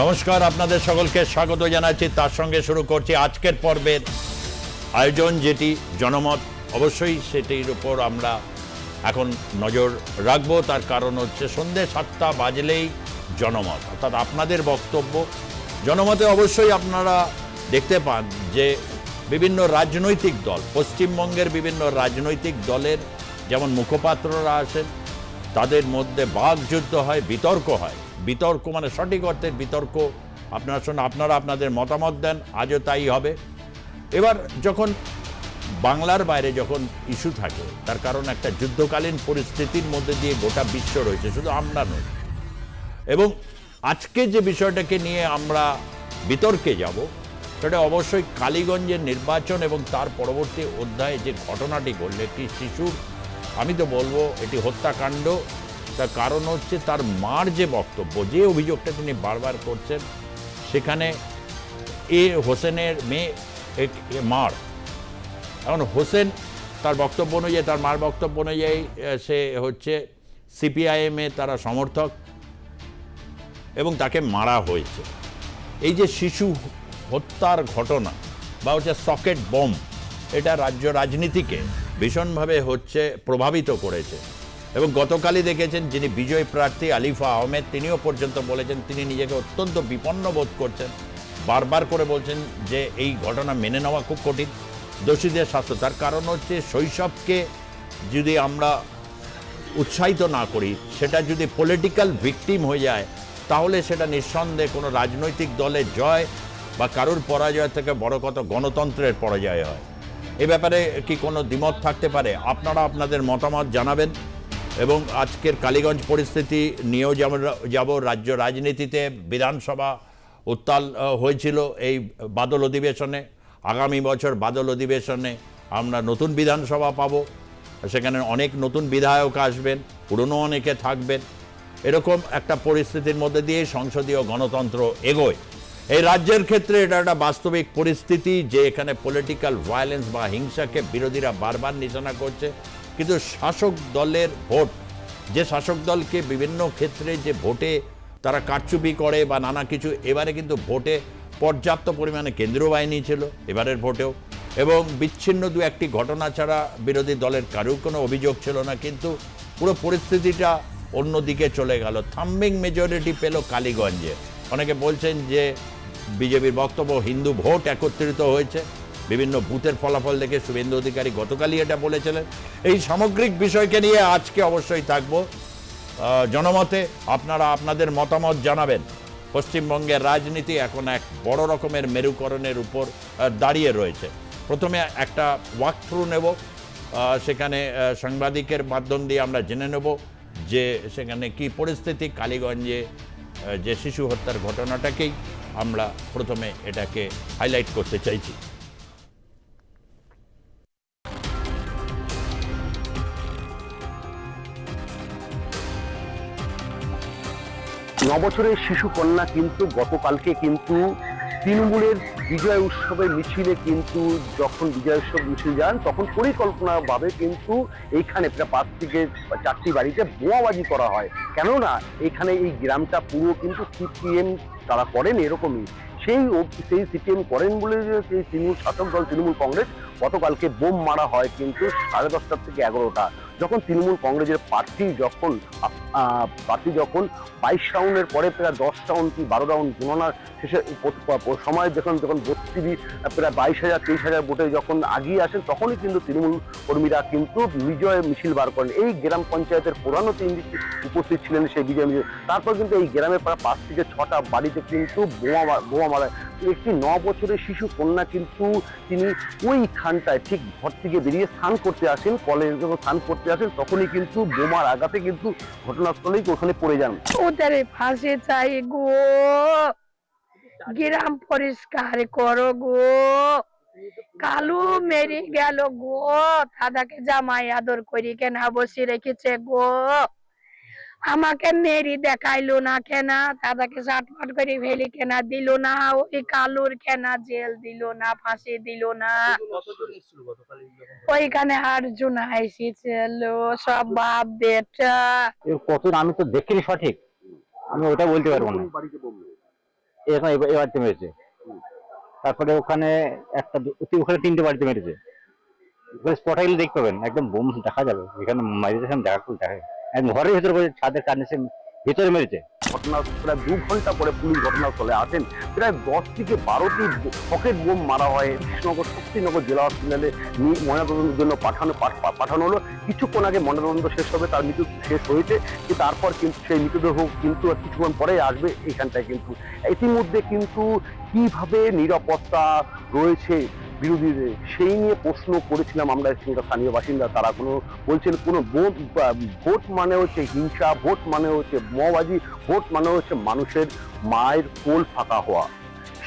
নমস্কার, আপনাদের সকলকে স্বাগত জানাচ্ছি। তার সঙ্গে শুরু করছি আজকের পর্বের আয়োজন, যেটি জনমত। অবশ্যই সেটির উপর আমরা এখন নজর রাখব। তার কারণ হচ্ছে সন্ধে সাতটা বাজলেই জনমত। অর্থাৎ আপনাদের বক্তব্য। জনমতে অবশ্যই আপনারা দেখতে পান যে বিভিন্ন রাজনৈতিক দল, পশ্চিমবঙ্গের বিভিন্ন রাজনৈতিক দলের যেমন মুখপাত্ররা আসেন, তাদের মধ্যে বাঘযুদ্ধ হয়, বিতর্ক হয়। বিতর্ক মানে সঠিক অর্থের বিতর্ক। আপনারা শুনে, আপনারা আপনাদের মতামত দেন, আজও তাই হবে। এবার যখন বাংলার বাইরে যখন ইস্যু থাকে, তার কারণ একটা যুদ্ধকালীন পরিস্থিতির মধ্যে দিয়ে গোটা বিশ্ব রয়েছে, শুধু আমরা নই। এবং আজকে যে বিষয়টাকে নিয়ে আমরা বিতর্কে যাব, সেটা অবশ্যই কালীগঞ্জের নির্বাচন এবং তার পরবর্তী অধ্যায়ে যে ঘটনাটি ঘটল, একটি শিশুর, আমি তো বলব, এটি হত্যাকাণ্ড তার কারণ হচ্ছে তার মার যে বক্তব্য, যে অভিযোগটা তিনি বারবার করছেন, সেখানে এ হোসেনের মেয়ে এ মার। এখন হোসেন তার বক্তব্য অনুযায়ী, তার মার বক্তব্য অনুযায়ী সে হচ্ছে সিপিআইএমে তারা সমর্থক এবং তাকে মারা হয়েছে। এই যে শিশু হত্যার ঘটনা বা হচ্ছে সকেট বম, এটা রাজ্য রাজনীতিকে ভীষণভাবে হচ্ছে প্রভাবিত করেছে। এবং গতকালই দেখেছেন যিনি বিজয় প্রার্থী আলিফা আহমেদ, তিনিও পর্যন্ত বলেছেন তিনি নিজেকে অত্যন্ত বিপন্ন বোধ করছেন। বারবার করে বলছেন যে এই ঘটনা মেনে নেওয়া খুব কঠিন, দোষীদের শাস্তি। তার কারণ হচ্ছে শৈশবকে যদি আমরা উৎসাহিত না করি, সেটা যদি পলিটিক্যাল ভিকটিম হয়ে যায়, তাহলে সেটা নিঃসন্দেহে কোনো রাজনৈতিক দলের জয় বা কারুর পরাজয় থেকে বড় কত গণতন্ত্রের পরাজয় হয়। এ ব্যাপারে কি কোনো দ্বিমত থাকতে পারে? আপনারা আপনাদের মতামত জানাবেন। এবং আজকের কালীগঞ্জ পরিস্থিতি নিয়েও যেমন যাব রাজ্য রাজনীতিতে, বিধানসভা উত্তাল হয়েছিল এই বাদল অধিবেশনে। আগামী বছর বাদল অধিবেশনে আমরা নতুন বিধানসভা পাবো। সেখানে অনেক নতুন বিধায়ক আসবেন, পুরনো অনেকে থাকবেন। এরকম একটা পরিস্থিতির মধ্যে দিয়ে সংসদীয় গণতন্ত্র এগোয়। এই রাজ্যের ক্ষেত্রে এটা একটা বাস্তবিক পরিস্থিতি যে এখানে পলিটিক্যাল ভায়োলেন্স বা হিংসাকে বিরোধীরা বারবার নিশানা করছে। কিন্তু শাসক দলের ভোট, যে শাসক দলকে বিভিন্ন ক্ষেত্রে যে ভোটে তারা কারচুপি করে বা নানা কিছু, এবারে কিন্তু ভোটে পর্যাপ্ত পরিমাণে কেন্দ্রীয় বাহিনী ছিল এবারের ভোটেও। এবং বিচ্ছিন্ন দু একটি ঘটনা ছাড়া বিরোধী দলের কারুর কোনো অভিযোগ ছিল না, কিন্তু পুরো পরিস্থিতিটা অন্যদিকে চলে গেল। থাম্বিং মেজরিটি পেল কালীগঞ্জে। অনেকে বলছেন যে বিজেপির বক্তব্য হিন্দু ভোট একত্রিত হয়েছে। বিভিন্ন বুথের ফলাফল দেখে শুভেন্দু অধিকারী গতকালই এটা বলেছিলেন। এই সামগ্রিক বিষয়কে নিয়ে আজকে অবশ্যই থাকব। জনমতে আপনারা আপনাদের মতামত জানাবেন। পশ্চিমবঙ্গের রাজনীতি এখন এক বড় রকমের মেরুকরণের উপর দাঁড়িয়ে রয়েছে। প্রথমে একটা ওয়াক থ্রু নেব সেখানে সাংবাদিকের মাধ্যম দিয়ে আমরা জেনে নেব যে সেখানে কি পরিস্থিতি। কালীগঞ্জে যে শিশু হত্যার ঘটনাটাকেই আমরা প্রথমে এটাকে হাইলাইট করতে চাইছি। নবছরের শিশু কন্যা কিন্তু গতকালকে কিন্তু তৃণমূলের বিজয় উৎসবের মিছিলে কিন্তু যখন বিজয় উৎসব মিছিল যান, তখন পরিকল্পনাভাবে কিন্তু এইখানে প্রায় পাঁচ থেকে চারটি বাড়িতে বোমাবাজি করা হয়। কেননা এখানে এই গ্রামটা পুরো কিন্তু সিপিএম তারা করেন এরকমই। সেই সেই সিপিএম করেন বলে যে সেই তৃণমূল শাসক দল, তৃণমূল কংগ্রেস গতকালকে বোম মারা হয় কিন্তু সাড়ে দশটা থেকে এগারোটা। যখন তৃণমূল কংগ্রেসের প্রার্থী যখন প্রার্থী যখন বাইশ রাউন্ডের পরে প্রায় দশ রাউন্ড কি বারো রাউন্ড গণনার শেষে সময় যখন যখন বত্রিশ, প্রায় বাইশ হাজার, তেইশ হাজার ভোটে যখন আগিয়ে আসেন তখনই কিন্তু তৃণমূল কর্মীরা কিন্তু বিজয় মিছিল বার করেন। এই গ্রাম পঞ্চায়েতের পুরানো তিন উপস্থিত ছিলেন সেই বিজয় মিছিল। তারপর কিন্তু এই গ্রামের প্রায় পাঁচ থেকে ছটা বাড়িতে কিন্তু বোমা বোমা মারা একটি ন বছরের শিশু কন্যা কিন্তু তিনি ওইখানটায় ঠিক ঘর থেকে বেরিয়ে স্নান করতে আসেন, কলেজ যখন স্নান করতে আসেন, তখনই কিন্তু বোমার আঘাতে কিন্তু ঘটনাস্থলেই ওখানে পড়ে যান। ফাঁসি চাই গো, গ্রাম পরিষ্কার করো গো, কালু মেরে গেল গো, দাদাকে জামাই আদর করি কেন বসে রেখেছে গো। আমাকে মেরি দেখাইলো না কেনা দাদাকে চাটপাট করে ফেলি কেনা দিল না, ওই কালুর কেনা জেল দিল না, ফাঁসি দিল না। ওইখানে আর্জুন এসেছিল সব বাপ বেটা। কত আমি তো দেখিনি সঠিক। আমি ওটা বলতে পারব না? এ বাড়িতে মেরেছে। তারপরে ওখানে একটা ওখানে তিনটে বাড়িতে মেরেছে। ওখানে দেখতে পাবেন। একদম বোম দেখা যাবে। এখানে মারিতে দেখা দেখা ঘরের ভিতরে করে ছাদের কার নিচে ভিতরে মেরেছে। ঘটনা প্রায় দু ঘণ্টা পরে পুলিশ ঘটনাস্থলে আসেন। প্রায় দশ থেকে বারোটি পকেট বোম মারা হয়। কৃষ্ণনগর শক্তিনগর জেলা হসপিটালে ময়নাতদন্তের জন্য পাঠানো পাঠানো হলো। কিছুক্ষণ আগে ময়নাতদন্ত শেষ হবে, তার মৃত্যু শেষ হয়েছে। তারপর কিন্তু সেই মৃতদেহ কিন্তু কিছুক্ষণ পরে আসবে এইখানটায় কিন্তু। ইতিমধ্যে কিন্তু কীভাবে নিরাপত্তা রয়েছে বিরোধীদের, সেই নিয়ে প্রশ্ন করেছিলাম আমরা এখানকার স্থানীয় বাসিন্দা, তারা কোনো বলছেন কোনো ভোট ভোট মানে হচ্ছে হিংসা, ভোট মানে হচ্ছে মবাজি, ভোট মানে হচ্ছে মানুষের মায়ের কোল ফাঁকা হওয়া।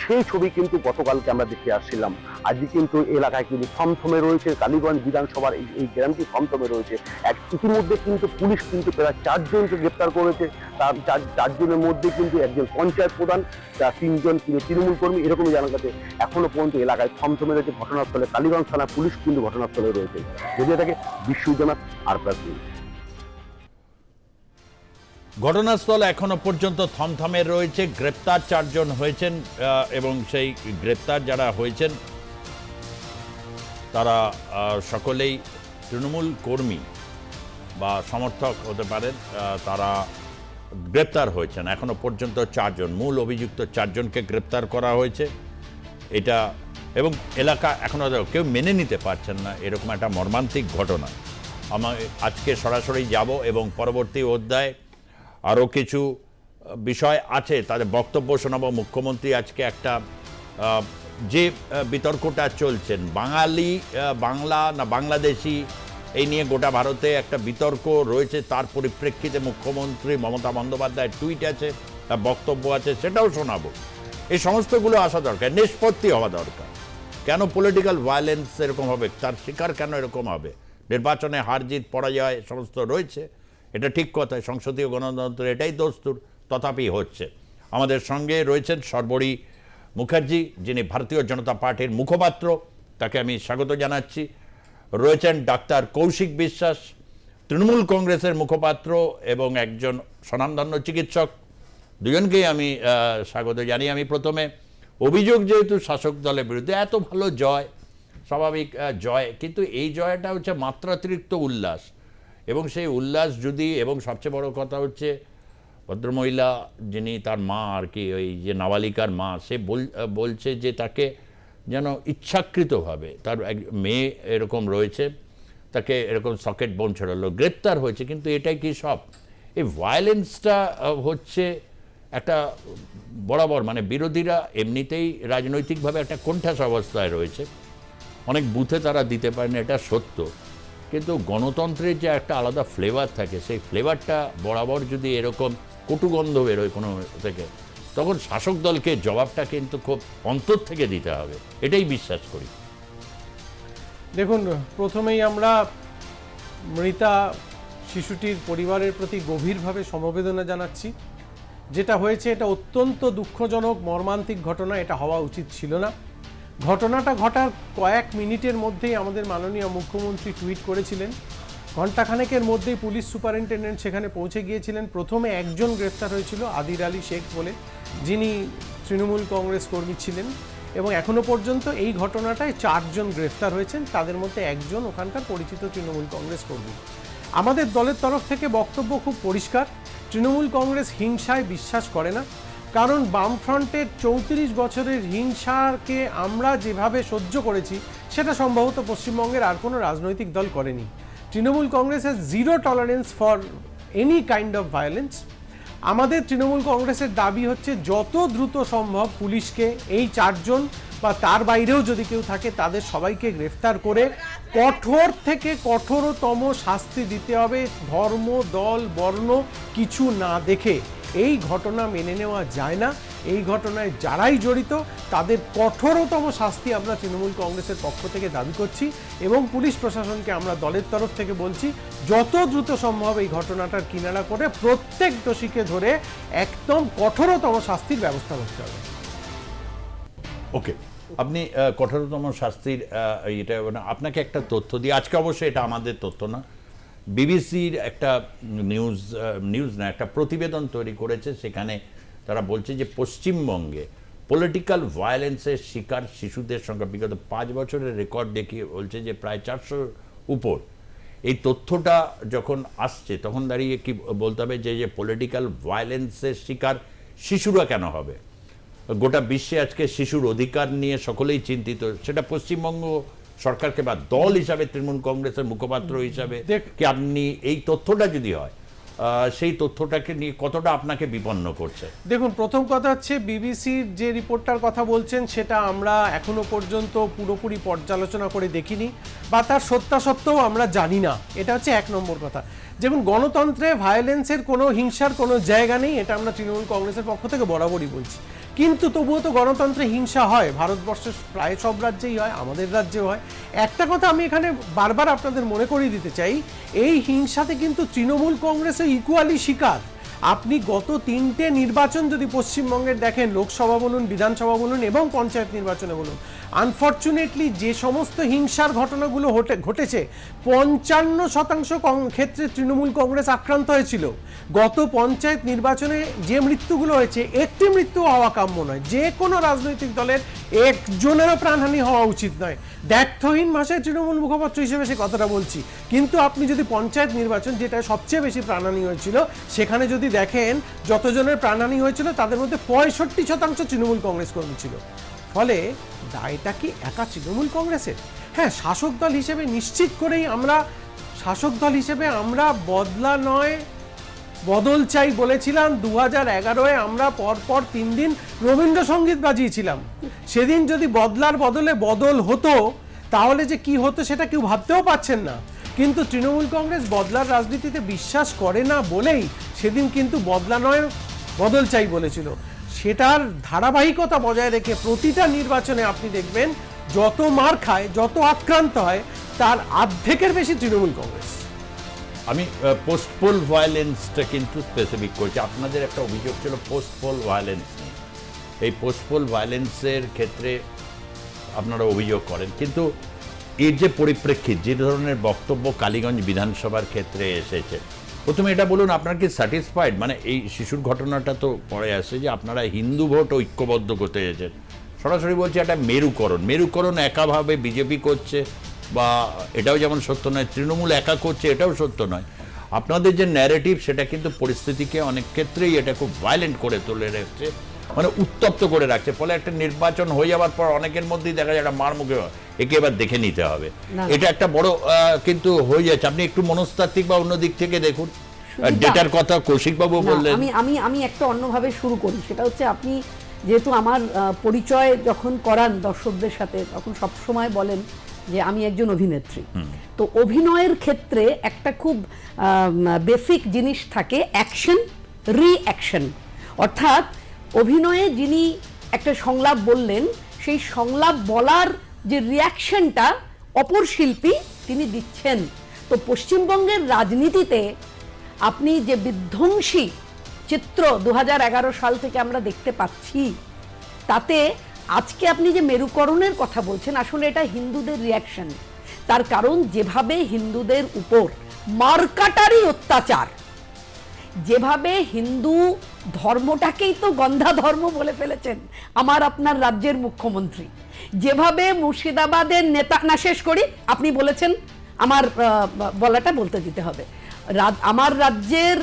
সেই ছবি কিন্তু গতকালকে আমরা দেখে আসছিলাম। আজকে কিন্তু এলাকায় কিন্তু থমথমে রয়েছে। কালীগঞ্জ বিধানসভার এই গ্রামটি থমথমে রয়েছে। এক ইতিমধ্যে কিন্তু পুলিশ কিন্তু প্রায় চারজনকে গ্রেপ্তার করেছে। তার চার- চারজনের মধ্যে কিন্তু একজন পঞ্চায়েত প্রধান, তার তিনজন কিন্তু তৃণমূল কর্মী, এরকমই জানা গেছে। এখনও পর্যন্ত এলাকায় থমথমে রয়েছে ঘটনাস্থলে। কালীগঞ্জ থানা পুলিশ কিন্তু ঘটনাস্থলে রয়েছে। যদি এটাকে বিশ্বজনাথ আর নিউজ। ঘটনাস্থল এখনও পর্যন্ত থমথমে রয়েছে। গ্রেপ্তার চারজন হয়েছেন এবং সেই গ্রেপ্তার যারা হয়েছেন, তারা সকলেই তৃণমূল কর্মী বা সমর্থক হতে পারেন তারা গ্রেপ্তার হয়েছেন। এখনও পর্যন্ত চারজন, মূল অভিযুক্ত চারজনকে গ্রেপ্তার করা হয়েছে। এটা এবং এলাকা এখনও কেউ মেনে নিতে পারছেন না, এরকম একটা মর্মান্তিক ঘটনা। আমার আজকে সরাসরি যাব এবং পরবর্তী অধ্যায় আরও কিছু বিষয় আছে। তাদের বক্তব্য শোনাবো। মুখ্যমন্ত্রী আজকে একটা যে বিতর্কটা চলছেন বাঙালি বাংলা না বাংলাদেশি, এই নিয়ে গোটা ভারতে একটা বিতর্ক রয়েছে। তার পরিপ্রেক্ষিতে মুখ্যমন্ত্রী মমতা বন্দ্যোপাধ্যায়ের টুইট আছে, তার বক্তব্য আছে, সেটাও শোনাবো। এই সমস্তগুলো আসা দরকার, নিষ্পত্তি হওয়া দরকার। কেন পলিটিক্যাল ভায়োলেন্স এরকম হবে? তার শিকার কেন এরকম হবে? নির্বাচনে হার জিত, পরাজয় সমস্ত রয়েছে। এটা ঠিক কথা, সংসদীয় গণতন্ত্র এটাই দস্তুর, তথাপি হচ্ছে। আমাদের সঙ্গে রয়েছেন সর্বরী মুখার্জি, যিনি ভারতীয় জনতা পার্টির মুখপাত্র, তাকে আমি স্বাগত জানাচ্ছি। রয়েছেন ডাক্তার কৌশিক বিশ্বাস, তৃণমূল কংগ্রেসের মুখপাত্র এবং একজন স্বনামধন্য চিকিৎসক। দুজনকেই আমি স্বাগত জানি আমি প্রথমে, অভিযোগ যেহেতু শাসক দলের বিরুদ্ধে, এত ভালো জয়, স্বাভাবিক জয়, কিন্তু এই জয়টা হচ্ছে মাত্রাতিরিক্ত উল্লাস। এবং সেই উল্লাস যদি, এবং সবচেয়ে বড় কথা হচ্ছে, ভদ্রমহিলা যিনি তার মা আর কি, ওই যে নাবালিকার মা, সে বল- বলছে যে তাকে যেন ইচ্ছাকৃতভাবে, তার এক মেয়ে এরকম রয়েছে, তাকে এরকম সকেট বোম ছড়ালো, গ্রেপ্তার হয়েছে, কিন্তু এটাই কি সব? এই ভায়োলেন্সটা হচ্ছে একটা বরাবর মানে বিরোধীরা এমনিতেই রাজনৈতিকভাবে একটা কোণঠাস অবস্থায় রয়েছে। অনেক বুথে তারা দিতে পারে না এটা সত্য। কিন্তু গণতন্ত্রের যে একটা আলাদা ফ্লেভার থাকে, সেই ফ্লেভারটা বরাবর যদি এরকম কটুগন্ধ বেরোয় কোনো থেকে, তখন শাসক দলকে জবাবটা কিন্তু খুব অন্তর থেকে দিতে হবে। এটাই বিশ্বাস করি। দেখুন, প্রথমেই আমরা মৃতা শিশুটির পরিবারের প্রতি গভীরভাবে সমবেদনা জানাচ্ছি। যেটা হয়েছে, এটা অত্যন্ত দুঃখজনক, মর্মান্তিক ঘটনা, এটা হওয়া উচিত ছিল না। ঘটনাটা ঘটার কয়েক মিনিটের মধ্যেই আমাদের মাননীয় মুখ্যমন্ত্রী টুইট করেছিলেন। ঘণ্টাখানেকের মধ্যেই পুলিশ সুপারিনটেন্ডেন্ট সেখানে পৌঁছে গিয়েছিলেন। প্রথমে একজন গ্রেফতার হয়েছিল আদির আলী শেখ বলে, যিনি তৃণমূল কংগ্রেস কর্মী ছিলেন এবং এখনও পর্যন্ত এই ঘটনাটায় চারজন গ্রেফতার হয়েছেন। তাদের মধ্যে একজন ওখানকার পরিচিত তৃণমূল কংগ্রেস কর্মী। আমাদের দলের তরফ থেকে বক্তব্য খুব পরিষ্কার। তৃণমূল কংগ্রেস হিংসায় বিশ্বাস করে না। কারণ বামফ্রন্টের চৌত্রিশ বছরের হিংসাকে আমরা যেভাবে সহ্য করেছি, সেটা সম্ভবত পশ্চিমবঙ্গের আর কোনো রাজনৈতিক দল করেনি। Trinamool Congress has zero tolerance for any kind of violence আমাদের তৃণমূল কংগ্রেসের দাবি হচ্ছে, যত দ্রুত সম্ভব পুলিশকে এই চারজন বা তার বাইরেও যদি কেউ থাকে, তাদের সবাইকে গ্রেফতার করে কঠোর থেকে কঠোরতম শাস্তি দিতে হবে। ধর্ম, দল, বর্ণ কিছু না দেখে এই ঘটনা মেনে নেওয়া যায় না। এই ঘটনায় যারাই জড়িত, তাদের কঠোরতম শাস্তি আমরা তৃণমূল কংগ্রেসের পক্ষ থেকে দাবি করছি এবং পুলিশ প্রশাসনকে আমরা দলের তরফ থেকে বলছি, যত দ্রুত সম্ভব এই ঘটনাটার কিনারা করে প্রত্যেক দোষীকে ধরে একদম কঠোরতম শাস্তির ব্যবস্থা করতে হবে। ওকে, আপনি কঠোরতম শাস্তির এটা মানে আপনাকে একটা তথ্য দিই। আজকে অবশ্যই এটা আমাদের তথ্য না। বিবিসির একটা নিউজ নিউজ না, একটা প্রতিবেদন তৈরি করেছে। সেখানে তারা বলছে যে পশ্চিমবঙ্গে পলিটিক্যাল ভায়োলেন্সের শিকার শিশুদের সংখ্যা বিগত পাঁচ বছরের রেকর্ড দেখিয়ে বলছে যে প্রায় চারশোর উপর। এই তথ্যটা যখন আসছে, তখন দাঁড়িয়ে কি বলতে হবে যে যে পলিটিক্যাল ভায়োলেন্সের শিকার শিশুরা কেন হবে? গোটা বিশ্বে আজকে শিশুর অধিকার নিয়ে সকলেই চিন্তিত। সেটা পশ্চিমবঙ্গ সরকারকে বা দল হিসাবে তৃণমূল কংগ্রেসের মুখপাত্র হিসাবে দেখ- কি আপনি এই তথ্যটা যদি হয় সেই তথ্যটাকে নিয়ে কতটা আপনাকে বিপন্ন করছে? দেখুন প্রথম কথা হচ্ছে বিবিসির যে রিপোর্টটার কথা বলছেন সেটা আমরা এখনও পর্যন্ত পুরোপুরি পর্যালোচনা করে দেখিনি বা তার সত্যাসত্ত্বেও আমরা জানি না। এটা হচ্ছে এক নম্বর কথা। যেমন গণতন্ত্রে ভায়োলেন্সের কোনো হিংসার কোনো জায়গা নেই এটা আমরা তৃণমূল কংগ্রেসের পক্ষ থেকে বরাবরই বলছি। কিন্তু তবুও তো গণতন্ত্রে হিংসা হয়। ভারতবর্ষের প্রায় সব রাজ্যেই হয়, আমাদের রাজ্যেও হয়। একটা কথা আমি এখানে বারবার আপনাদের মনে করিয়ে দিতে চাই, এই হিংসাতে কিন্তু তৃণমূল কংগ্রেসও ইকুয়ালি শিকার। আপনি গত তিনটে নির্বাচন যদি পশ্চিমবঙ্গের দেখেন, লোকসভা বলুন, বিধানসভা বলুন এবং পঞ্চায়েত নির্বাচনে বলুন আনফর্চুনেটলি যে সমস্ত হিংসার ঘটনাগুলো ঘটেছে, পঞ্চান্ন শতাংশ ক্ষেত্রে তৃণমূল কংগ্রেস আক্রান্ত হয়েছিল। গত পঞ্চায়েত নির্বাচনে যে মৃত্যুগুলো হয়েছে, একটি মৃত্যু হওয়া কাম্য নয়। যে কোনো রাজনৈতিক দলের একজনেরও প্রাণহানি হওয়া উচিত নয়। দ্ব্যর্থহীন ভাষায় তৃণমূল মুখপাত্র হিসেবে সে কথাটা বলছি। কিন্তু আপনি যদি পঞ্চায়েত নির্বাচন যেটা সবচেয়ে বেশি প্রাণহানি হয়েছিল, সেখানে যদি দেখেন যতজনের প্রাণহানি হয়েছিল, তাদের মধ্যে পঁয়ষট্টি শতাংশ তৃণমূল কংগ্রেস কর্মী ছিল। ফলে দায়টা কি একা তৃণমূল কংগ্রেসের? হ্যাঁ শাসক দল হিসেবে নিশ্চিত করেই আমরা, শাসক দল হিসেবে আমরা বদলা নয়, বদল চাই বলেছিলাম। দু হাজার এগারোয় আমরা পরপর তিন দিন রবীন্দ্রসঙ্গীত বাজিয়েছিলাম। সেদিন যদি বদলার বদলে বদল হতো, তাহলে যে কি হতো সেটা কেউ ভাবতেও পাচ্ছেন না। কিন্তু তৃণমূল কংগ্রেস বদলার রাজনীতিতে বিশ্বাস করে না বলেই সেদিন কিন্তু বদলা নয়, বদল চাই বলেছিল। সেটার ধারাবাহিকতা বজায় রেখে প্রতিটা নির্বাচনে আপনি দেখবেন যত মার খায়, যত আক্রান্ত হয়, তার অর্ধেকের বেশি তৃণমূল কংগ্রেস। আমি পোস্টপোল ভায়োলেন্সটা কিন্তু স্পেসিফিক করছি। আপনাদের একটা অভিযোগ ছিল পোস্টপোল ভায়োলেন্স নিয়ে। এই পোস্টপোল ভায়োলেন্সের ক্ষেত্রে আপনারা অভিযোগ করেন। কিন্তু এর যে পরিপ্রেক্ষিত, যে ধরনের বক্তব্য কালীগঞ্জ বিধানসভার ক্ষেত্রে এসেছে প্রথমে এটা বলুন, আপনার কি স্যাটিসফাইড মানে এই শিশুর ঘটনাটা তো পরে আসে যে আপনারা হিন্দু ভোট ঐক্যবদ্ধ করতে চেয়েছেন সরাসরি বলছি একটা মেরুকরণ। মেরুকরণ একাভাবে বিজেপি করছে বা এটাও যেমন সত্য নয়, তৃণমূল একা করছে, এটাও সত্য নয়। আপনাদের যে ন্যারেটিভ সেটা কিন্তু পরিস্থিতিকে অনেক ক্ষেত্রেই এটা খুব ভায়োলেন্ট করে তুলে রেখেছে। মানে উত্তপ্ত করে রাখছে। ফলে একটা নির্বাচন হয়ে যাওয়ার পর অনেকের মধ্যেই দেখা যায় একটা মার মুখে একে এবার দেখে নিতে হবে। এটা একটা বড় কিন্তু হয়ে যাচ্ছে। আপনি একটু মনস্তাত্ত্বিক বা অন্য দিক থেকে দেখুন। ডেটার কথা কৌশিকবাবু বললেন। আমি আমি আমি একটা অন্যভাবে শুরু করি। সেটা হচ্ছে আপনি যেহেতু আমার পরিচয় যখন করান দর্শকদের সাথে তখন সব সময় বলেন যে আমি একজন অভিনেত্রী। তো অভিনয়ের ক্ষেত্রে একটা খুব বেসিক জিনিস থাকে অ্যাকশন রিঅ্যাকশন অর্থাৎ অভিনয়ে যিনি একটা সংলাপ বললেন, সেই সংলাপ বলার যে রিয়াকশনটা অপর শিল্পী তিনি দিচ্ছেন। তো পশ্চিমবঙ্গের রাজনীতিতে আপনি যে বিধ্বংসী চিত্র দু হাজার এগারো সাল থেকে আমরা দেখতে পাচ্ছি, তাতে আজকে আপনি যে মেরুকরণের কথা বলছেন, আসলে এটা হিন্দুদের রিয়াকশন তার কারণ যেভাবে হিন্দুদের উপর মার্কাটারি অত্যাচার, যেভাবে হিন্দু ধর্মটাকেই তো গন্ধা ধর্ম বলে ফেলেছেন আমার আপনার রাজ্যের মুখ্যমন্ত্রী। যেভাবে মুর্শিদাবাদের নেতা, না, শেষ করি, আপনি বলেছেন, আমার বলাটা বলতে দিতে হবে। আমার রাজ্যের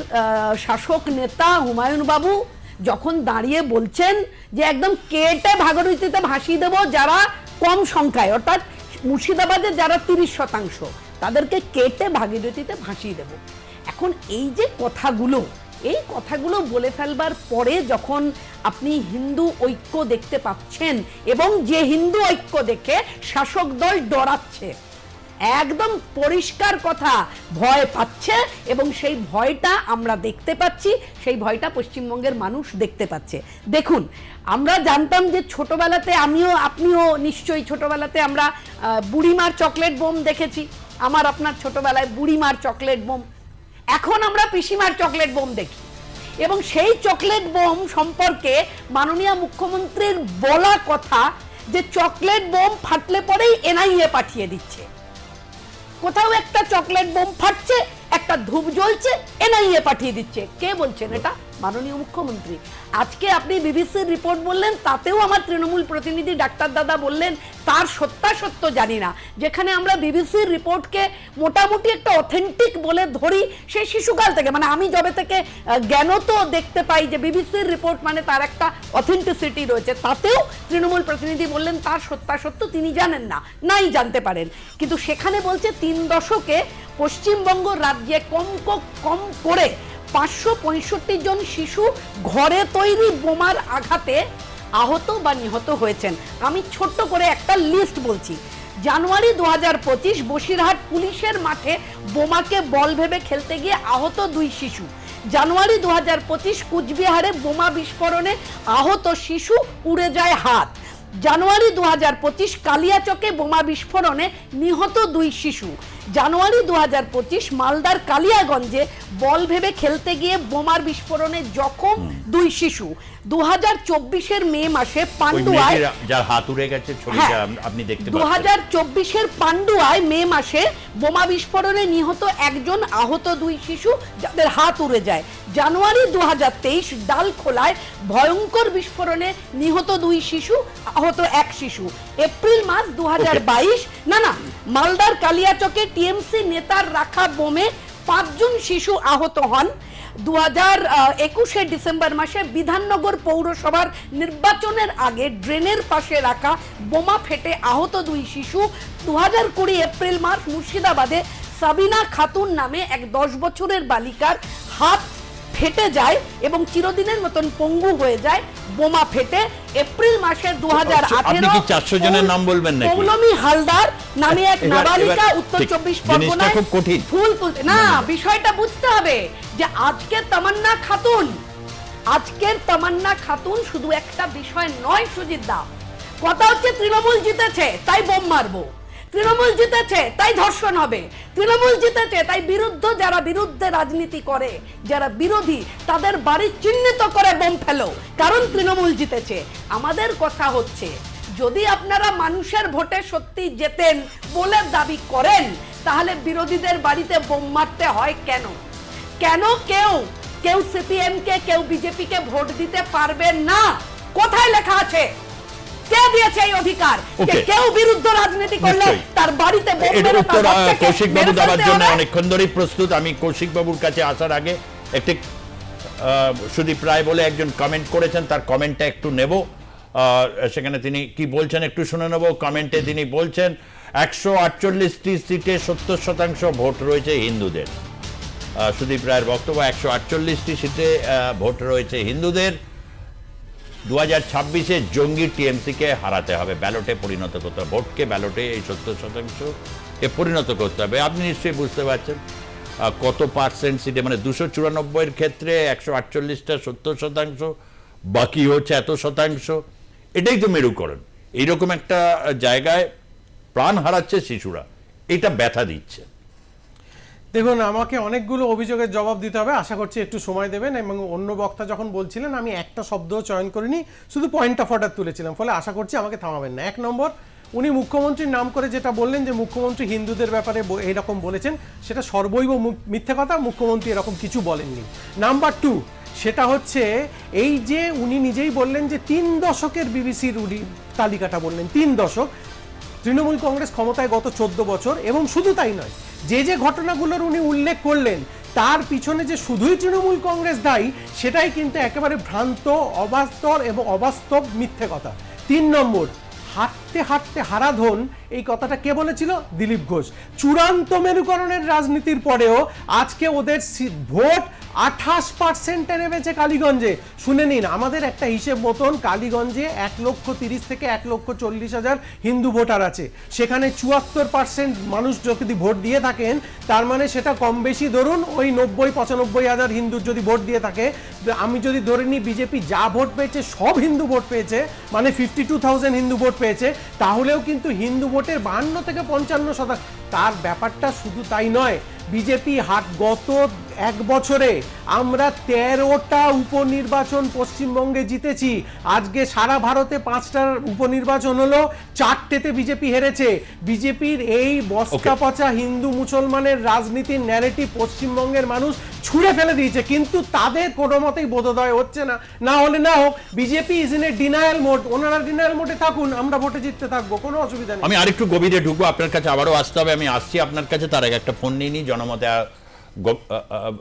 শাসক নেতা হুমায়ুন বাবু যখন দাঁড়িয়ে বলছেন যে একদম কেটে ভাগীরথীতে ভাসিয়ে দেবো যারা কম সংখ্যায়, অর্থাৎ মুর্শিদাবাদের যারা তিরিশ শতাংশ, তাদেরকে কেটে ভাগীরথীতে ভাসিয়ে দেবো। এখন এই যে কথাগুলো এই কথাগুলো বলে ফেলবার পরে যখন আপনি হিন্দু ঐক্য দেখতে পাচ্ছেন এবং যে হিন্দু ঐক্য দেখে শাসক দল ডরাচ্ছে, একদম পরিষ্কার কথা, ভয় পাচ্ছে এবং সেই ভয়টা আমরা দেখতে পাচ্ছি, সেই ভয়টা পশ্চিমবঙ্গের মানুষ দেখতে পাচ্ছে। দেখুন, আমরা জানতাম যে ছোটবেলাতে আমিও, আপনিও নিশ্চয়ই ছোটবেলাতে আমরা বুড়িমার চকলেট বোম দেখেছি। আমার আপনার ছোটবেলায় বুড়িমার চকলেট বোম এখন আমরা পিসিমার চকলেট বোম দেখি। এবং সেই চকলেট বোম সম্পর্কে মাননীয় মুখ্যমন্ত্রীর বলা কথা যে চকলেট বোম ফাটলে পরেই এনআইএ পাঠিয়ে দিচ্ছে। কোথাও একটা চকলেট বোম ফাটছে, একটা ধূপ জ্বলছে, এনআইএ পাঠিয়ে দিচ্ছে। কে বলছেন এটা? মাননীয় মুখ্যমন্ত্রী। আজকে আপনি বিবিসির রিপোর্ট বললেন তাতেও আমার তৃণমূল প্রতিনিধি ডাক্তার দাদা বললেন তার সত্যাসত্য জানি না। যেখানে আমরা বিবিসির রিপোর্টকে মোটামুটি একটা অথেন্টিক বলে ধরি সেই শিশুকাল থেকে মানে আমি যবে থেকে আহ, জ্ঞান তো দেখতে পাই যে বিবিসির রিপোর্ট মানে তার একটা অথেন্টিসিটি রয়েছে। তাতেও তৃণমূল প্রতিনিধি বললেন তার সত্যাসত্য তিনি জানেন না নাই জানতে পারেন। কিন্তু সেখানে বলছে তিন দশকে পশ্চিমবঙ্গ রাজ্যে কম কম করে পাঁচশো পঁয়ষট্টি জন শিশু ঘরে তৈরি বোমার আঘাতে আহত বা নিহত হয়েছেন। আমি ছোট্ট করে একটা লিস্ট বলছি। জানুয়ারি দু হাজার পঁচিশ বসিরহাট পুলিশের মাঠে বোমাকে বল ভেবে খেলতে গিয়ে আহত দুই শিশু। জানুয়ারি দু হাজার পঁচিশ কুচবিহারে বোমা বিস্ফোরণে আহত শিশু উড়ে যায় হাত। জানুয়ারি দু হাজার পঁচিশ কালিয়াচকে বোমা বিস্ফোরণে নিহত দুই শিশু। জানুয়ারি দু হাজার পঁচিশ মালদার কালিয়াগঞ্জে বল ভেবে খেলতে গিয়ে বোমার বিস্ফোরণে জখম দুই শিশু। দু হাজার চব্বিশের মে মাসে পান্ডুয়ায় যার হাত উড়ে গেছে ছবিটা হ্যাঁ। আপ- আপনি দেখতে দু পাচ্ছেন। হাজার চব্বিশের পান্ডুয়ায় মে মাসে বোমা বিস্ফোরণে নিহত একজন আহত দুই শিশু যাদের হাত উড়ে যায়। জানুয়ারি দু হাজার তেইশ ডালখোলায় ভয়ঙ্কর বিস্ফোরণে নিহত দুই শিশু আহত এক শিশু। এপ্রিল মাস দু হাজার বাইশ না না মালদার কালিয়াচকে টিএমসি নেতার রাখা বোমে পাঁচজন শিশু আহত হন। দু হাজার একুশে ডিসেম্বর মাসে বিধাননগর পৌরসভার নির্বাচনের আগে ড্রেনের পাশে রাখা বোমা ফেটে আহত দুই শিশু। দু হাজার কুড়ি এপ্রিল মাস মুর্শিদাবাদে সাবিনা খাতুন নামে এক দশ বছরের বালিকার হাত ফেটে যায় এবং চিরদিনের মতন পঙ্গু হয়ে যায় বোমা ফেটে। এপ্রিল মাসে দু হাজার আপনি কি 400 জনের নাম বলবেন নাকি? পৌলমী হালদার নামে এক নাবালিকা উত্তর চব্বিশ পরগনায় খুব কঠিন। ফুল তুলতে না বিষয়টা বুঝতে হবে যে আজকে তামান্না খাতুন। আজকের তামান্না খাতুন শুধু একটা বিষয় নয় সুজিত দা। কথা হচ্ছে তৃণমূল জিতেছে তাই বোম মারবো। তৃণমূল জিতেছে, তাই ধর্ষণ হবে। তৃণমূল জিতেছে, তাই বিরুদ্ধ যারা বিরুদ্ধে রাজনীতি করে, যারা বিরোধী, তাদের বাড়ি চিহ্নিত করে বোম ফেলো, কারণ তৃণমূল জিতেছে। আমাদের কথা হচ্ছে, যদি আপনারা মানুষের ভোটে সত্যি জেতেন বলে দাবি করেন, তাহলে বিরোধীদের বাড়িতে বোম মারতে হয় কেন? কেন কেউ কেউ সিপিএমকে, কেউ বিজেপিকে ভোট দিতে পারবে না? কোথায় লেখা আছে? কে দিয়েছে এই অধিকার. কেউ বিরুদ্ধ রাজনীতি করলে তার বাড়িতে কৌশিক বাবু দেওয়ার জন্য অনেকক্ষণ ধরেই প্রস্তুত। আমি কৌশিক বাবুর কাছে আসার আগে একটি সুদীপ রায় বলে একজন কমেন্ট করেছেন তার কমেন্টটা একটু নেব। সেখানে তিনি কি বলছেন একটু শুনে নেব। কমেন্টে তিনি বলছেন একশো আটচল্লিশটি সিটে সত্তর শতাংশ ভোট রয়েছে হিন্দুদের। সুদীপ রায়ের বক্তব্য একশো আটচল্লিশটি সিটে ভোট রয়েছে হিন্দুদের। দু হাজার ছাব্বিশে জঙ্গি টিএমসিকে হারাতে হবে। ব্যালটে পরিণত করতে হবে। ভোটকে ব্যালটে এই সত্তর শতাংশ এ পরিণত করতে হবে। আপনি নিশ্চয়ই বুঝতে পারছেন কত পার্সেন্ট সিটে মানে দুশো চুরানব্বইয়ের ক্ষেত্রে একশো আটচল্লিশটা সত্তর শতাংশ, বাকি হচ্ছে এত শতাংশ। এটাই তো মেরুকরণ। এইরকম একটা জায়গায় প্রাণ হারাচ্ছে শিশুরা। এটা ব্যথা দিচ্ছে। দেখুন, আমাকে অনেকগুলো অভিযোগের জবাব দিতে হবে। আশা করছি একটু সময় দেবেন এবং অন্য বক্তা যখন বলছিলেন, আমি একটা শব্দও চয়ন করিনি, শুধু পয়েন্ট অফ অর্ডার তুলেছিলাম। ফলে আশা করছি আমাকে থামাবেন না। এক নম্বর, উনি মুখ্যমন্ত্রীর নাম করে যেটা বললেন যে, মুখ্যমন্ত্রী হিন্দুদের ব্যাপারে এইরকম বলেছেন, সেটা সর্বৈব মিথ্যে কথা, মুখ্যমন্ত্রী এরকম কিছু বলেননি। নাম্বার টু সেটা হচ্ছে, এই যে উনি নিজেই বললেন যে, তিন দশকের বিবিসির উনি তালিকাটা বললেন, তিন দশক তৃণমূল কংগ্রেস ক্ষমতায় গত চোদ্দ বছর, এবং শুধু তাই নয়, যে যে ঘটনাগুলোর উনি উল্লেখ করলেন, তার পিছনে যে শুধুই তৃণমূল কংগ্রেস দায়ী, সেটাই কিন্তু একেবারে ভ্রান্ত, অবাস্তব এবং অবাস্তব মিথ্যে কথা। তিন নম্বর হাঁটতে হাঁটতে হারাধন, এই কথাটা কে বলেছিল? দিলীপ ঘোষ। চূড়ান্ত মেরুকরণের রাজনীতির পরেও আজকে ওদের ভোট আঠাশ পার্সেন্টে নেমেছে কালীগঞ্জে। শুনে নিন, আমাদের একটা হিসেব মতন কালীগঞ্জে এক লক্ষ তিরিশ থেকে এক লক্ষ চল্লিশ হাজার হিন্দু ভোটার আছে। সেখানে চুয়াত্তর পার্সেন্ট মানুষ যদি ভোট দিয়ে থাকেন, তার মানে সেটা কম বেশি ধরুন ওই নব্বই, পঁচানব্বই হাজার হিন্দুর যদি ভোট দিয়ে থাকে, আমি যদি ধরে নিই, বিজেপি যা ভোট পেয়েছে, সব হিন্দু ভোট পেয়েছে মানে fifty two thousand Hindu vote পেয়েছে তাহলেও কিন্তু হিন্দু ভোটের বাহান্ন থেকে পঞ্চান্ন শতাংশ তার ব্যাপারটা শুধু তাই নয় বিজেপি হাট গত এক বছরে আমরা তেরোটা উপনির্বাচন পশ্চিমবঙ্গে জিতেছি। আজকে সারা ভারতে পাঁচটার উপনির্বাচন হলো চারটেতে বিজেপি হেরেছে। বিজেপির এই বস্তা পচা হিন্দু মুসলমানের রাজনীতির ন্যারেটিভ পশ্চিমবঙ্গের মানুষ ছুঁড়ে ফেলে দিয়েছে কিন্তু তাদের কোনো মতেই বোধোদয় হচ্ছে না। না হলে না হোক BJP is in a denial mode ওনারা ডিনায়াল মোডে থাকুন আমরা ভোটে জিততে থাকব কোনো অসুবিধা নেই। আমি আরেকটু গভীরে ঢুকবো আপনার কাছে আবারও আসতে হবে আমি আসছি আপনার কাছে তার আগে একটা ফোন নিয়ে নিই আহ, আহ,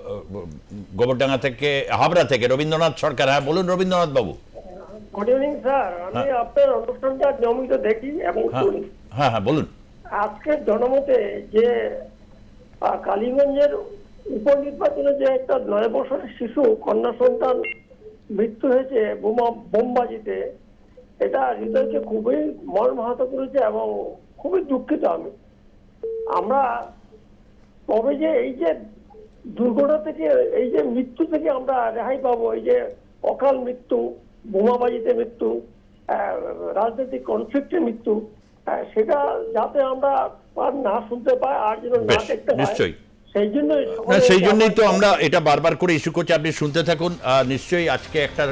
গোবরডাঙ্গা থেকে হাবড়া থেকে রবীন্দ্রনাথ সরকার। হ্যাঁ বলুন রবীন্দ্রনাথ বাবু। গুড ইভিনিং স্যার আমি আপনার অনুষ্ঠানটা নিয়মিত দেখি এবং হ্যাঁ হ্যাঁ হ্যাঁ বলুন। আজকের জনমতে যে কালীগঞ্জের উপনির্বাচনে যে একটা নয় বছরের শিশু কন্যা সন্তান মৃত্যু হয়েছে বোমা বোমবাজিতে এটা হৃদয়কে খুবই মর্মাহত করেছে এবং খুবই দুঃখিত আমি। আমরা তবে যে এই যে দুর্ঘটনা থেকে এই যে মৃত্যু থেকে আমরা রেহাই পাবো এই যে অকাল মৃত্যু বোমাবাজিতে মৃত্যু রাজনৈতিক কনফ্লিক্টে মৃত্যু সেটা যাতে আমরা আর না শুনতে পাই আর যেন না দেখতে পাই নিশ্চয়ই। সেই জন্যই সেই জন্যই তো আমরা এটা বারবার করে ইস্যু করছি আপনি শুনতে থাকুন নিশ্চয়ই আজকে একটা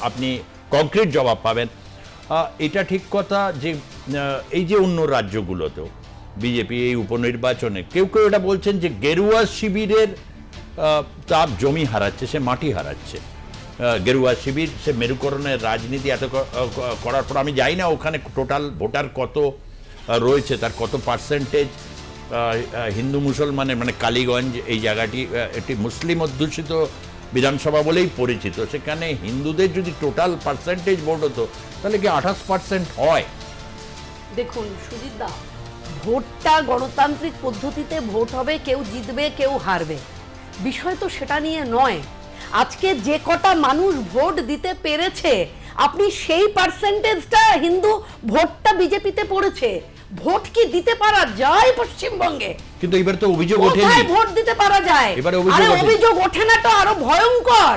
আপনি কংক্রিট জবাব পাবেন এটা ঠিক কথা যে এই যে অন্য রাজ্যগুলোতেও বিজেপি এই উপনির্বাচনে। কেউ কেউ এটা বলছেন যে গেরুয়া শিবিরের তার জমি হারাচ্ছে, সে মাটি হারাচ্ছে। গেরুয়া শিবির, সে মেরুকরণের রাজনীতি এত করার পর আমি জানি না ওখানে টোটাল ভোটার কত রয়েছে, তার কত পার্সেন্টেজ হিন্দু মুসলমানের মানে কালীগঞ্জ, এই জায়গাটি একটি মুসলিম অধ্যুষিত বিধানসভা বলেই পরিচিত। সেখানে হিন্দুদের যদি টোটাল পার্সেন্টেজ ভোট হতো, তাহলে কি আঠাশ পার্সেন্ট হয়? দেখুন, সুজিত দা ভোটটা গণতান্ত্রিক পদ্ধতিতে ভোট হবে কেউ জিতবে কেউ হারবে। বিষয় তো সেটা নিয়ে নয়। আজকে যে কটা মানুষ ভোট দিতে পেরেছে আপনি সেই পার্সেন্টেজটা হিন্দু ভোটটা বিজেপিতে পড়েছে। ভোট কি দিতে পারা যায় পশ্চিমবঙ্গে? কিন্তু এবার তো অভিযোগ কোথায় ভোট দিতে পারা যায়? এবারে ওঠে। অভিযোগ ওঠে না তো আরও ভয়ঙ্কর।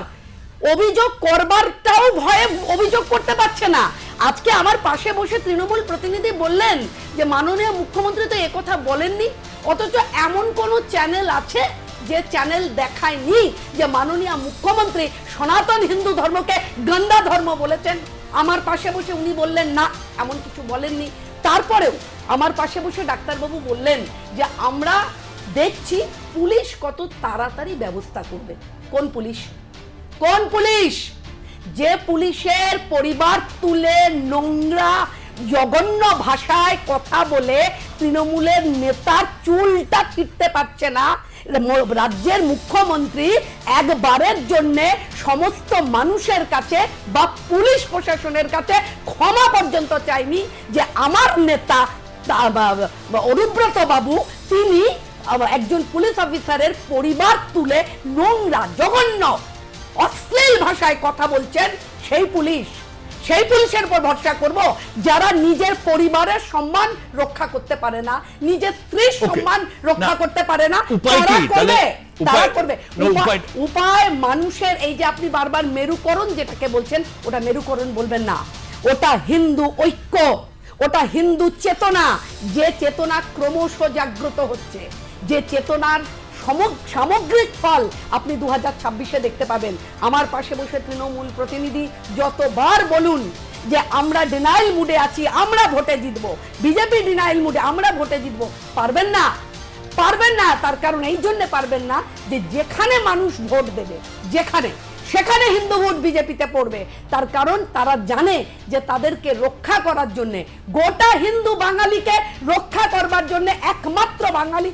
অভিযোগ করবারটাও ভয়ে অভিযোগ করতে পারছে না। আজকে আমার পাশে বসে তৃণমূল প্রতিনিধি বললেন যে, মাননীয় মুখ্যমন্ত্রী তো একথা বলেননি। অথচ এমন কোন চ্যানেল আছে যে চ্যানেল দেখায়নি যে, মাননীয় মুখ্যমন্ত্রী সনাতন হিন্দু ধর্মকে গন্দা ধর্ম বলেছেন? আমার পাশে বসে উনি বললেন, না, এমন কিছু বলেননি। তারপরেও আমার পাশে বসে ডাক্তারবাবু বললেন যে, আমরা দেখছি পুলিশ কত তাড়াতাড়ি ব্যবস্থা করবে। কোন পুলিশ? কোন পুলিশ? যে পুলিশের পরিবার তুলে নোংরা, জঘন্য ভাষায় কথা বলে তৃণমূলের নেতার চুলটা ছিটতে পারছে না রাজ্যের মুখ্যমন্ত্রী একবারের জন্য সমস্ত মানুষের কাছে বা পুলিশ প্রশাসনের কাছে ক্ষমা পর্যন্ত চাইনি যে আমার নেতা অনুব্রত বাবু, তিনি একজন পুলিশ অফিসারের পরিবার তুলে নোংরা, জঘন্য অশ্লীল ভাষায় কথা বলছেন সেই পুলিশ। সেই পুলিশের উপর ভরসা করব যারা নিজের পরিবারের সম্মান রক্ষা করতে পারে না নিজের স্ত্রীর সম্মান রক্ষা করতে পারে না উপায় তারা করবে তারা করবে। উপায়- মানুষের এই যে আপনি বারবার মেরুকরণ যেটাকে বলছেন ওটা মেরুকরণ বলবেন না। ওটা হিন্দু ঐক্য ওটা হিন্দু চেতনা। যে চেতনা ক্রমশ জাগ্রত হচ্ছে যে চেতনার সামগ্রিক ফল আপনি দু হাজার ছাব্বিশে দেখতে পাবেন। আমার পাশে বসে তৃণমূল প্রতিনিধি যতবার বলুন যে আমরা ডিনাইল মুডে আছি, আমরা ভোটে জিতবো। বিজেপি ডিনাইল মুডে আমরা ভোটে জিতবো। পারবেন না? পারবেন না, তার কারণ এই জন্যে পারবেন না যে যেখানে মানুষ ভোট দেবে, যেখানে। সেখানে হিন্দু ভোট বিজেপিতে পড়বে। তার কারণ তারা জানে যে তাদেরকে রক্ষা করার জন্য, গোটা হিন্দু বাঙালিকে রক্ষা করবার জন্য একমাত্র বাঙালি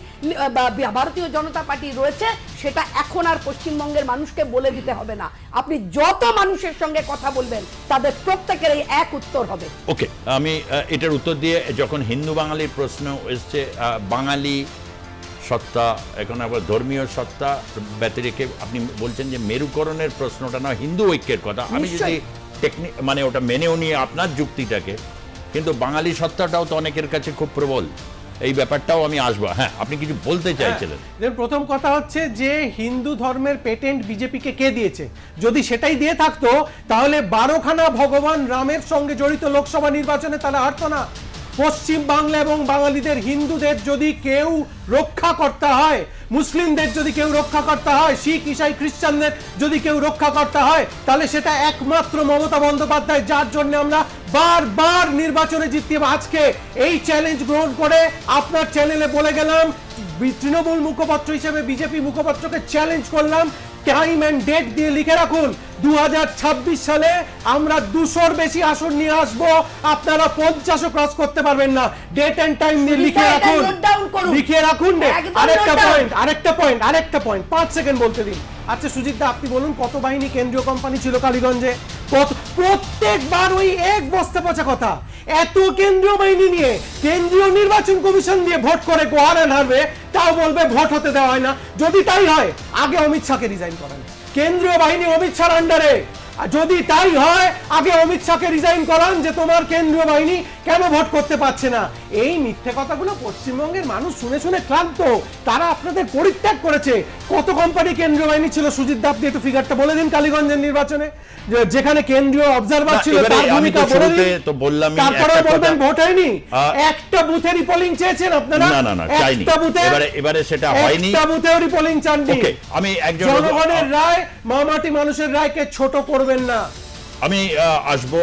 ভারতীয় জনতা পার্টি রয়েছে, সেটা এখন আর পশ্চিমবঙ্গের মানুষকে বলে দিতে হবে না। আপনি যত মানুষের সঙ্গে কথা বলবেন, তাদের প্রত্যেকের এই এক উত্তর হবে। ওকে, আমি এটার উত্তর দিয়ে যখন হিন্দু বাঙালির প্রশ্ন এসছে বাঙালি সত্তা এখন আবার ধর্মীয় সত্তা ব্যতি রেখে আপনি বলছেন যে মেরুকরণের প্রশ্নটা না হিন্দু ঐক্যের কথা। আমি যদি টেকনিক মানে ওটা মেনেও নিয়ে আপনার যুক্তিটাকে কিন্তু বাঙালি সত্তাটাও তো অনেকের কাছে খুব প্রবল। এই ব্যাপারটাও আমি আসব। হ্যাঁ আপনি কিছু বলতে চাইছিলেন। হ্যাঁ, প্রথম কথা হচ্ছে যে হিন্দু ধর্মের পেটেন্ট বিজেপিকে কে দিয়েছে? যদি সেটাই দিয়ে থাকতো তাহলে বারোখানা ভগবান রামের সঙ্গে জড়িত লোকসভা নির্বাচনে তাহলে হারতো না। পশ্চিম বাংলা এবং বাঙালিদের হিন্দুদের যদি কেউ রক্ষা করতে হয়, মুসলিমদের যদি কেউ রক্ষা করতে হয়, শিখ, ইসাই, খ্রিস্টানদের যদি কেউ রক্ষা করতে হয়, তাহলে সেটা একমাত্র মমতা বন্দ্যোপাধ্যায়, যার জন্য আমরা বারবার নির্বাচনে জিততে আজকে এই চ্যালেঞ্জ গ্রহণ করে আপনার চ্যানেলে বলে গেলাম, তৃণমূল মুখপাত্র হিসেবে বিজেপি মুখপাত্রকে চ্যালেঞ্জ করলাম। টাইম এন্ড ডেট দিয়ে লিখে রাখুন দু সালে আমরা দুশোর বেশি আসন নিয়ে আসব আপনারা পঞ্চাশও ক্রস করতে পারবেন না। ডেট এন্ড টাইম দিয়ে লিখে রাখুন। লিখে রাখুন আরেকটা পয়েন্ট আরেকটা পয়েন্ট আরেকটা পয়েন্ট পাঁচ সেকেন্ড বলতে দিন। আচ্ছা সুজিত দা আপনি বলুন কত বাহিনী কেন্দ্রীয় কোম্পানি ছিল কালীগঞ্জে? কত প্রত্যেকবার ওই এক বস্তা পচা কথা। এত কেন্দ্রীয় বাহিনী নিয়ে, কেন্দ্রীয় নির্বাচন কমিশন দিয়ে ভোট করে গোয়ারান হারবে, তাও বলবে ভোট হতে দেওয়া হয় না। যদি তাই হয়, আগে অমিত শাহকে রিজাইন করান। কেন্দ্রীয় বাহিনী অমিত শাহর আন্ডারে যদি তাই হয়, আগে অমিত শাহকে রিজাইন করান যে তোমার কেন্দ্রীয় বাহিনী কেন ভোট করতে পারছে না। এই মিথ্যে কথাগুলো পশ্চিমবঙ্গের মানুষ শুনে শুনে ক্লান্ত। তারা আপনাদের পরিত্যাগ করেছে। কত কোম্পানি কেন্দ্রীয় বাহিনী ছিল? সুজিত দাপ দিয়ে একটু ফিগারটা বলে দিন কালীগঞ্জের নির্বাচনে। যেখানে কেন্দ্রীয় অবজারভার ছিল তার ভূমিকা বলে দিন। তো বললামই তারপরে বলবেন। ভোট হয়নি। একটা বুথেরই পোলিং চেয়েছেন আপনারা। না না না চাইনি। একটা বুথে এবারে এবারে সেটা হয়নি। একটা বুথেরই পোলিং চাননি। আমি একজন জনগণের রায় মামাটি মানুষের রায়কে ছোট করবেন না। আমি আসব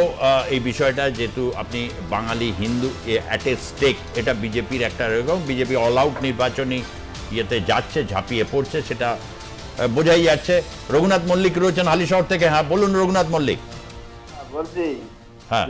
এই বিষয়টা যেহেতু আপনি Bangali Hindu at a stake এটা বিজেপির একটা এবং বিজেপি অল আউট নির্বাচনী ইয়েতে যাচ্ছে ঝাঁপিয়ে পড়ছে সেটা বোঝাই যাচ্ছে। রঘুনাথ মল্লিক রয়েছেন হালিশহর থেকে। হ্যাঁ বলুন রঘুনাথ মল্লিক। বলছি। হ্যাঁ।